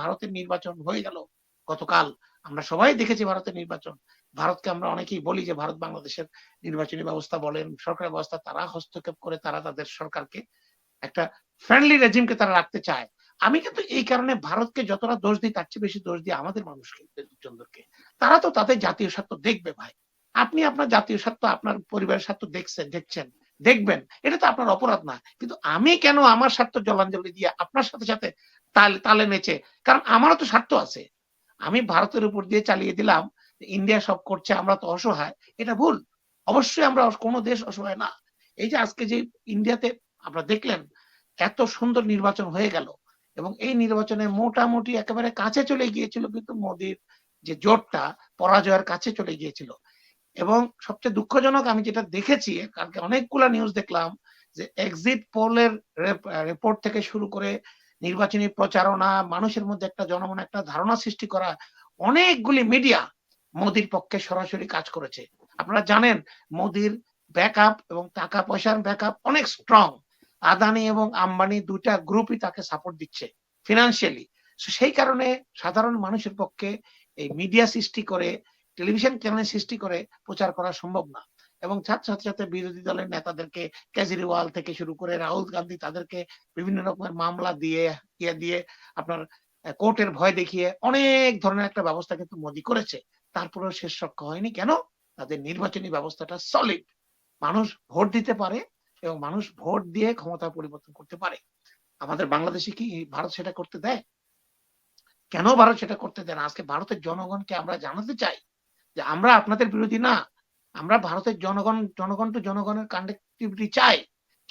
ভারতের নির্বাচন হয়ে গেল গতকাল। আমরা সবাই দেখেছি ভারতের নির্বাচন। ভারতকে আমরা অনেকেই বলি যে ভারত বাংলাদেশের নির্বাচনী ব্যবস্থা বলেন সরকারি ব্যবস্থা, তারা হস্তক্ষেপ করে তারা তাদের সরকারকে একটা ফ্রেন্ডলি রেজিমকে তারা রাখতে চায়। আমি কিন্তু এই কারণে ভারতকে যতটা দোষ দিই, তার চেয়ে বেশি দোষ দিই আমাদের মানুষকে জনদেরকে তারা তো তাদের জাতীয় স্বার্থ দেখবে ভাই। আপনি আপনার জাতীয় স্বার্থ, আপনার পরিবারের স্বার্থ দেখছেন দেখছেন, দেখবেন। এটা তো আপনার অপরাধ না। কিন্তু আমি কেন আমার স্বার্থ জলাঞ্জলি দিয়ে আপনার সাথে সাথে তালে তালে নেচে কারণ আমারও তো স্বার্থ আছে। আমি ভারতের উপর দিয়ে চালিয়ে দিলাম, ইন্ডিয়া সব করছে, আমরা তো অসহায়, এটা ভুল। অবশ্যই আমরা কোনো দেশ অসহায় না। এই যে আজকে যে ইন্ডিয়াতে আপনারা দেখলেন, এত সুন্দর নির্বাচন হয়ে গেল, এবং এই নির্বাচনে মোটামুটি একেবারে কাছে চলে গিয়েছিল কিন্তু মোদির যে জোটটা পরাজয়ের কাছে চলে গিয়েছিল। এবং সবচেয়ে দুঃখজনক আমি যেটা দেখেছি, কালকে অনেকগুলা নিউজ দেখলাম যে এক্সিট পোলের রিপোর্ট থেকে শুরু করে নির্বাচনী প্রচারণা, মানুষের মধ্যে একটা জনমনে একটা ধারণা সৃষ্টি করা, অনেকগুলি মিডিয়া মোদির পক্ষে সরাসরি কাজ করেছে। আপনারা জানেন, মোদির ব্যাকআপ এবং টাকা পয়সার ব্যাকআপ অনেক স্ট্রং আদানি এবং আম্বানি দুইটা গ্রুপই তাকে সাপোর্ট দিচ্ছে ফিনান্সিয়ালি সেই কারণে সাধারণ মানুষের পক্ষে এই মিডিয়া সৃষ্টি করে টেলিভিশন চ্যানেল সৃষ্টি করে প্রচার করা সম্ভব না। এবং সাথে সাথে বিরোধী দলের নেতাদেরকে কেজরিওয়াল থেকে শুরু করে রাহুল গান্ধী তাদেরকে বিভিন্ন রকমের মামলা দিয়ে ইয়ে দিয়ে আপনার কোর্টের ভয় দেখিয়ে অনেক ধরনের একটা ব্যবস্থা কিন্তু মোদী করেছে। তারপরেও শেষ রক্ষা হয়নি। কেন? তাদের নির্বাচনী ব্যবস্থাটা সলিড মানুষ ভোট দিতে পারে এবং মানুষ ভোট দিয়ে ক্ষমতা পরিবর্তন করতে পারে। আমাদের বাংলাদেশে কি ভারত সেটা করতে দেয়? কেন ভারত সেটা করতে দেয় না? আজকে ভারতের জনগণকে আমরা জানাতে চাই যে আমরা আপনাদের বিরোধী না। আমরা ভারতের জনগণ জনগণ তো জনগণের কানেক্টিভিটি চাই,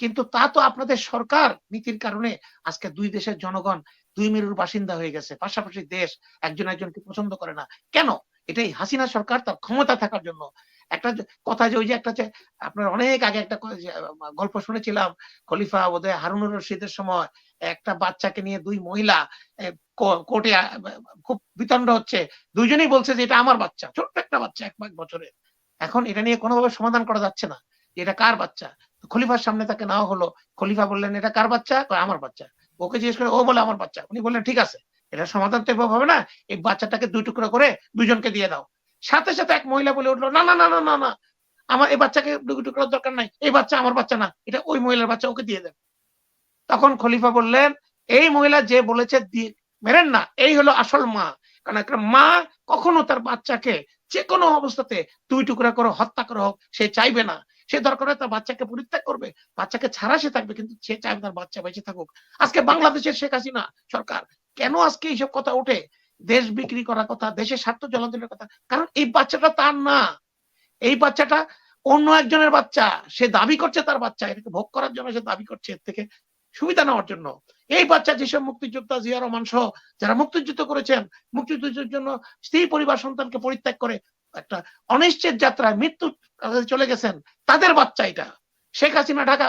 কিন্তু তা তো আপনাদের সরকার নীতির কারণে আজকে দুই দেশের জনগণ, দুই মেরুর বাসিন্দা হয়ে গেছে, পাশাপাশি দেশ একজন একজনকে পছন্দ করে না। কেন? এটাই হাসিনা সরকার তার ক্ষমতা থাকার জন্য। একটা কথা যে ওই যে একটা আপনার অনেক আগে একটা গল্প শুনেছিলাম, খলিফা বোধহয় হারুনুর রশিদের সময়, একটা বাচ্চাকে নিয়ে দুই মহিলা কোর্টে খুব বিতণ্ড হচ্ছে। দুইজনেই বলছে যে এটা আমার বাচ্চা, ছোট্ট একটা বাচ্চা এক পাঁচ বছরের। এখন এটা নিয়ে কোনোভাবে সমাধান করা যাচ্ছে না এটা কার বাচ্চা? খলিফার সামনে তাকে নেওয়া হলো। খলিফা বললেন, এটা কার বাচ্চা? আমার বাচ্চা। ওকে জিজ্ঞেস করে, ও বলে আমার বাচ্চা। উনি বললেন, ঠিক আছে, এটা সমাধান তো এভাবে হবে না। এই বাচ্চাটাকে দুই টুকরো করে দুজনকে দিয়ে দাও। সাথে সাথে এক মহিলা বলে উঠল, না না না না না না, আমার এই বাচ্চাকে দুই টুকরোর দরকার নাই। এই বাচ্চা আমার বাচ্চা না। এটা ওই মহিলার বাচ্চা, ওকে দিয়ে দেন। তখন খলিফা বললেন, এই মহিলা যে বলেছে মেরেন না। এই হলো আসল মা। কারণ একটা মা কখনো তার বাচ্চাকে যে কোনো অবস্থাতে দুই টুকরা করে হত্যা করা হোক, সে চাইবে না। সে দরকার তার বাচ্চাকে পরিত্যাগ করবে। বাচ্চাকে ছাড়া সে থাকবে, কিন্তু সে চাইবে তার বাচ্চা বেঁচে থাকুক। আজকে বাংলাদেশের শেখ হাসিনা সরকার কেন আজকে এইসব কথা ওঠে? দেশ বিক্রি করার কথা, দেশের স্বার্থ জলাঞ্জলের কথা। কারণ এই বাচ্চাটা তার না। এই বাচ্চাটা অন্য একজনের বাচ্চা, সে দাবি করছে তার বাচ্চা। এটাকে ভোগ করার জন্য সে দাবি করছে। এর থেকে সুবিধা নেওয়ার জন্য। এই বাচ্চা যেসব মুক্তিযোদ্ধা জিয়া রহমান সহ যারা মুক্তিযুদ্ধ করেছেন, মুক্তিযুদ্ধের জন্য স্ত্রী, পরিবার, সন্তানকে পরিত্যাগ করে একটা অনিশ্চিত যাত্রায় মৃত্যু চলে গেছেন, তাদের বাচ্চা এটা। শেখ হাসিনা ঢাকা,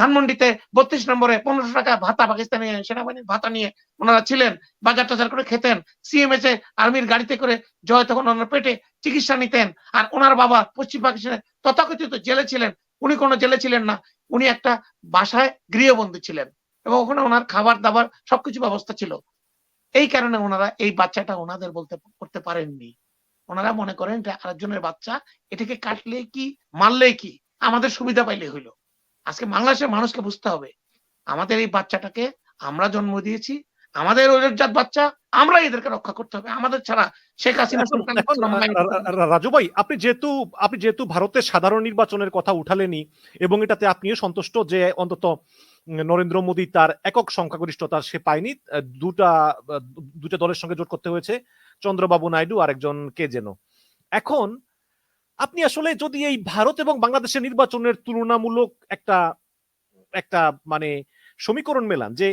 ধানমন্ডিতে বত্রিশ নম্বরে পনেরোশো টাকা ভাতা পাকিস্তানি সেনাবাহিনীর ভাতা নিয়ে ওনারা ছিলেন, বাজার টাজার করে খেতেন সিএমএস এ আর্মির গাড়িতে করে জয় তখন ওনার পেটে চিকিৎসা নিতেন, আর ওনার বাবা পশ্চিম পাকিস্তানে তথাকথিত জেলে ছিলেন উনি কোনো জেলে ছিলেন না, উনি একটা বাসায় গৃহবন্দী ছিলেন এবং ওখানে ওনার খাবার দাবার সবকিছু ব্যবস্থা ছিল। এই কারণে ওনারা এই বাচ্চাটা ওনাদের বলতে, করতে পারেননি। ওনারা মনে করেন যে আরেকজনের বাচ্চা এটাকে কাটলে কি, মারলে কি? আমাদের সুবিধা পাইলে হইল। আজকে বাংলাদেশের মানুষকে বুঝতে হবে, আমাদের এই বাচ্চাটাকে আমরা জন্ম দিয়েছি আমাদের ওজাত বাচ্চা আমরা এদেরকে রক্ষা করতে হবে। আমাদের ছাড়া শেখ হাসিনা রাজু ভাই আপনি যেহেতু আপনি যেহেতু ভারতের সাধারণ নির্বাচনের কথা উঠালেনি এবং এটাতে আপনিও সন্তুষ্ট যে অন্তত নরেন্দ্র মোদী তার একক সংখ্যাগরিষ্ঠতা সে পায়নি দুটা দুটা দলের সঙ্গে জোট করতে হয়েছে চন্দ্রবাবু নাইডু আর একজন কে যেন। এখন আপনি আসলে যদি এই ভারত এবং বাংলাদেশের নির্বাচনের তুলনামূলক একটা একটা মানে সমীকরণ মেলান যে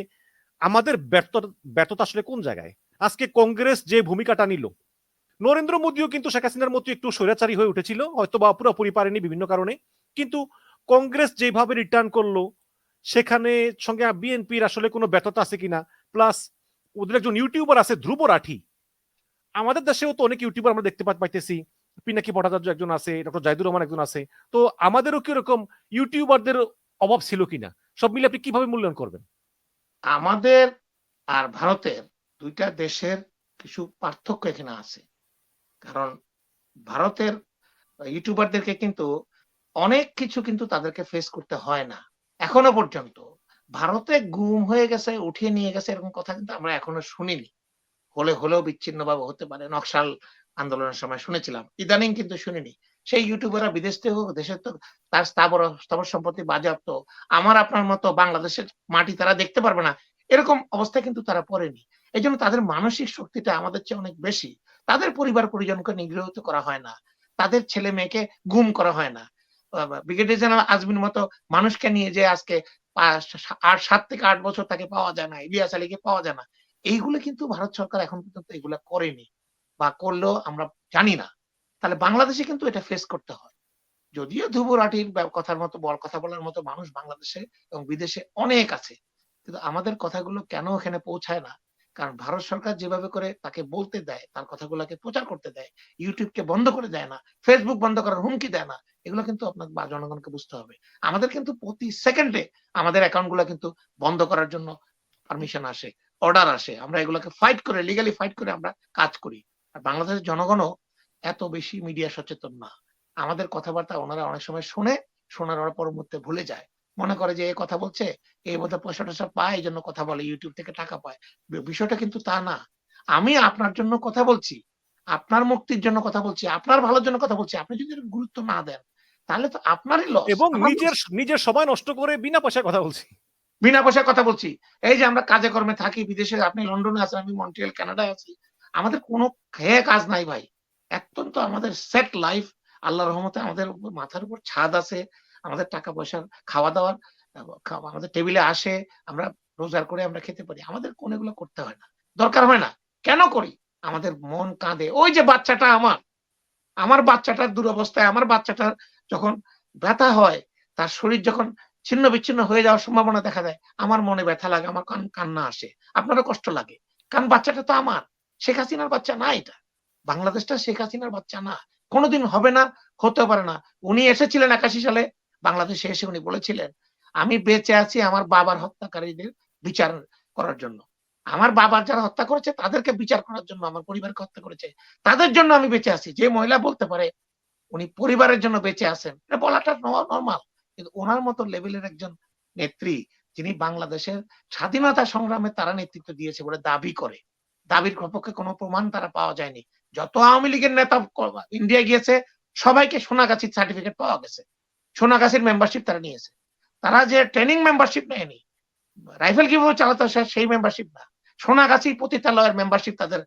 আমাদের ব্যর্থতা ব্যর্থতা আসলে কোন জায়গায়? আজকে কংগ্রেস যে ভূমিকাটা নিল, নরেন্দ্র মোদীও কিন্তু শেখ হাসিনার মতো একটু স্বৈরাচারী হয়ে উঠেছিল হয়তো বা পুরোপুরি পারেনি বিভিন্ন কারণে, কিন্তু কংগ্রেস যেভাবে রিটার্ন করল, সেখানে সঙ্গে বিএনপির আসলে কোনো ব্যর্থতা আছে কিনা প্লাস ওদের একজন ইউটিউবার আছে ধ্রুব রাঠি, আমাদের দেশেও তো অনেক ইউটিউবার আমরা দেখতে পাইতেছি, পিনাকি ভট্টাচার্য একজন আছে ডক্টর জাহিদুর রহমান একজন আছে, তো আমাদেরও কি রকম ইউটিউবারদের অভাব ছিল কিনা, সব মিলে আপনি কীভাবে মূল্যায়ন করবেন? আমাদের আর ভারতের দুইটা দেশের কিছু পার্থক্য এখানে আছে। কারণ ভারতের ইউটিউবারদেরকে কিন্তু অনেক কিছু কিন্তু তাদেরকে ফেস করতে হয় না। এখনও পর্যন্ত। ভারতে গুম হয়ে গেছে, উঠিয়ে নিয়ে গেছে এরকম কথা কিন্তু আমরা এখনও শুনিনি। হলে হলেও বিচ্ছিন্ন ভাবে হতে পারে। নকশাল আন্দোলনের সময় শুনেছিলাম। ইদানিং কিন্তু শুনিনি। সেই ইউটিউবাররা বিদেশ থেকে হোক, দেশের তো তার স্থাবর স্থাবর সম্পত্তি বাজেয়াপ্ত। আমার, আপনার মতো বাংলাদেশের মাটি তারা দেখতে পারবে না। এরকম অবস্থায় কিন্তু তারা পড়েনি। এই জন্য তাদের মানসিক শক্তিটা আমাদের চেয়ে অনেক বেশি। তাদের পরিবার পরিজনকে নিগৃহীত করা হয় না। তাদের ছেলে মেয়েকে গুম করা হয় না। ব্রিগেডিয়ার জেনারেল আজমির মতো মানুষকে নিয়ে যে আজকে আর সাত থেকে আট বছর তাকে পাওয়া যায় না, ইলিয়াস আলীকে পাওয়া যায় না। এইগুলো কিন্তু ভারত সরকার এখন পর্যন্ত এগুলা করেনি বা করলেও আমরা জানি না। তাহলে বাংলাদেশে কিন্তু এটা ফেস করতে হয়। যদিও ধুবুরাটির কথার মতো বড় কথা বলার মতো মানুষ বাংলাদেশে এবং বিদেশে অনেক আছে। কিন্তু আমাদের কথাগুলো কেন এখানে পৌঁছায় না? কারণ ভারত সরকার যেভাবে করে তাকে বলতে দেয়, তার কথাগুলোকে প্রচার করতে দেয় ইউটিউবকে বন্ধ করে দেয় না ফেসবুক বন্ধ করার হুমকি দেয় না, এগুলো কিন্তু আপনার বা জনগণকে বুঝতে হবে। আমাদের কিন্তু প্রতি সেকেন্ডে আমাদের অ্যাকাউন্টগুলা কিন্তু বন্ধ করার জন্য পারমিশন আসে অর্ডার আসে। আমরা এগুলোকে ফাইট করে লিগালি ফাইট করে আমরা কাজ করি। আর বাংলাদেশের জনগণও এত বেশি মিডিয়া সচেতন না। আমাদের কথাবার্তা ওনারা অনেক সময় শুনে শোনার ওরা পরবর্তীতে ভুলে যায়। মনে করে যে এই কথা বলছে এই বোধ পয়সা টয়সা পায় এই জন্য কথা বলে ইউটিউব থেকে টাকা পায়। বিষয়টা কিন্তু তা না। আমি আপনার জন্য কথা বলছি আপনার মুক্তির জন্য কথা বলছি আপনার ভালোর জন্য কথা বলছি আপনি যদি গুরুত্ব না দেন তাহলে তো আপনারই লস এবং নিজের নিজের সময় নষ্ট করে বিনা পয়সায় কথা বলছি। বিনা পয়সায় কথা বলছি। এই যে আমরা কাজে কর্মে থাকি বিদেশে আপনি লন্ডনে আছেন আমি মন্ট্রিয়াল কানাডায় আছি আমাদের কোনো খেয়ে কাজ নাই ভাই। অত্যন্ত আমাদের সেট লাইফ আল্লাহ রহমতে আমাদের মাথার উপর ছাদ আছে, আমাদের টাকা পয়সার খাওয়া দাওয়ার আমাদের টেবিলে আসে, আমরা রোজগার করে আমরা খেতে পারি। আমাদের কোন এগুলো করতে হয় না। দরকার হয় না। কেন করি? আমাদের মন কাঁদে। ওই যে বাচ্চাটা আমার আমার বাচ্চাটার দুরবস্থায়, আমার বাচ্চাটার যখন ব্যথা হয়, তার শরীর যখন ছিন্ন বিচ্ছিন্ন হয়ে যাওয়ার সম্ভাবনা দেখা দেয়, আমার মনে ব্যথা লাগে, আমার কান কান্না আসে। আপনারও কষ্ট লাগে। কারণ বাচ্চাটা তো আমার। শেখ হাসিনার বাচ্চা না এটা। বাংলাদেশটা শেখ হাসিনার বাচ্চা না। কোনোদিন হবে না হতে পারে না। উনি এসেছিলেন একাশি সালে, বাংলাদেশে এসে উনি বলেছিলেন, আমি বেঁচে আছি আমার বাবার হত্যাকারীদের বিচার করার জন্য। আমার বাবার যারা হত্যা করেছে, তাদেরকে বিচার করার জন্য আমার পরিবারকে হত্যা করেছে। তাদের জন্য আমি বেঁচে আছি। যে মহিলা বলতে পারে, উনি পরিবারের জন্য বেঁচে আছেন। এটা বলাটা নর্মাল। কিন্তু ওনার মতো লেভেলের একজন নেত্রী, যিনি বাংলাদেশের স্বাধীনতা সংগ্রামে তারা নেতৃত্ব দিয়েছে বলে দাবি করে, দাবির পক্ষে কোনো প্রমাণ তারা পাওয়া যায়নি। যত আওয়ামী লীগের নেতা ইন্ডিয়া গিয়েছে, সবাইকে সোনাগাছির সার্টিফিকেট পাওয়া গেছে। সোনাগাছির মেম্বারশিপ তারা নিয়েছে। তারা যে ট্রেনিং মেম্বারশিপ নেয়নি রাইফেল কীভাবে চালাতে হয় সেই মেম্বারশিপ না। সোনাগাছি পতিতালয়ের মেম্বারশিপ তাদের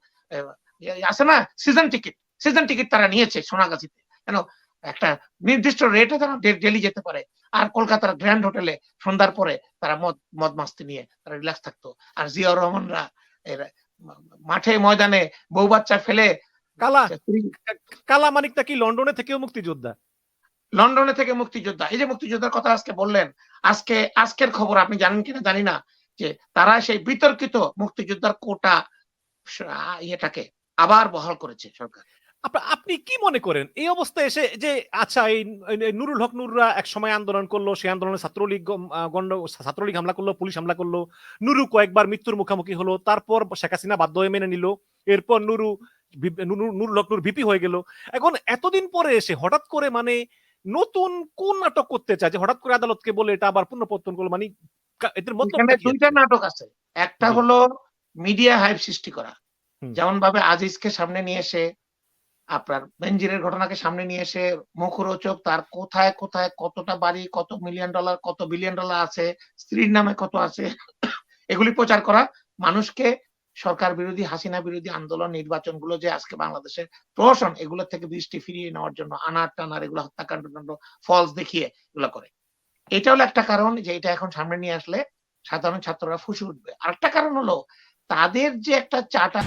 আছে না? সিজন টিকিট সিজন টিকিট তারা নিয়েছে সোনাগাছিতে। কেন? একটা নির্দিষ্ট রেটে তারা ডেলি যেতে পারে। আর কলকাতার গ্র্যান্ড হোটেলে সন্ধ্যার পরে তারা মদ মদ মাস্তি নিয়ে তারা রিল্যাক্স থাকতো। আর জিয়াউর রহমানরা মাঠে ময়দানে বউ বাচ্চা ফেলে কালা কালা মানিকটা কি লন্ডনে থেকেও মুক্তিযোদ্ধা? লন্ডনে থেকে মুক্তিযোদ্ধা। এই যে মুক্তিযোদ্ধার কথা আজকে বললেন আজকে আজকের খবর আপনি জানেন কিনা জানি না যে তারা সেই বিতর্কিত মুক্তিযোদ্ধার কোটা ইয়েটাকে আবার বহাল করেছে সরকার। আপনি কি মনে করেন? এই অবস্থায় এসে যে আচ্ছা এই নুরুল হক নুররা এক সময় আন্দোলন করল সেই আন্দোলনে ছাত্রলীগ গণ্ড ছাত্রলীগ হামলা করল পুলিশ হামলা করল। নুরু কয়েকবার মৃত্যুর মুখোমুখি হলো তারপর শেখ হাসিনা বাধ্য হয়ে মেনে নিল। এরপর নুরু নুরু- নুর ভিপি হয়ে গেল। এখন এতদিন পরে এসে হঠাৎ করে মানে নতুন কোন নাটক করতে চায়? যে হঠাৎ করে আদালতকে বলে এটা আবার পুনঃপত্তন করল মানে এদের কি দুইটা নাটক আছে। একটা হলো মিডিয়া হাইপ সৃষ্টি করা। যেমন ভাবে আজিজকে সামনে নিয়ে এসে আপনার বেঞ্জিরের ঘটনাকে সামনে নিয়ে এসে মুখরোচক তার কোথায় কোথায় কতটা বাড়ি কত মিলিয়ন ডলার কত বিলিয়ন ডলার আছে স্ত্রীর নামে কত আছে এগুলি প্রচার করা মানুষকে সরকার বিরোধী, হাসিনা বিরোধী আন্দোলন নির্বাচনগুলো যে আজকে বাংলাদেশের প্রহসন, এগুলো থেকে দৃষ্টি ফিরিয়ে নেওয়ার জন্য আনার টানার, এগুলো হত্যাকাণ্ড টাণ্ড ফলস দেখিয়ে এগুলো করে। এটা হলো একটা কারণ যে এটা এখন সামনে নিয়ে আসলে সাধারণ ছাত্ররা ফুসে উঠবে। আরেকটা কারণ হলো তাদের যে একটা চাটা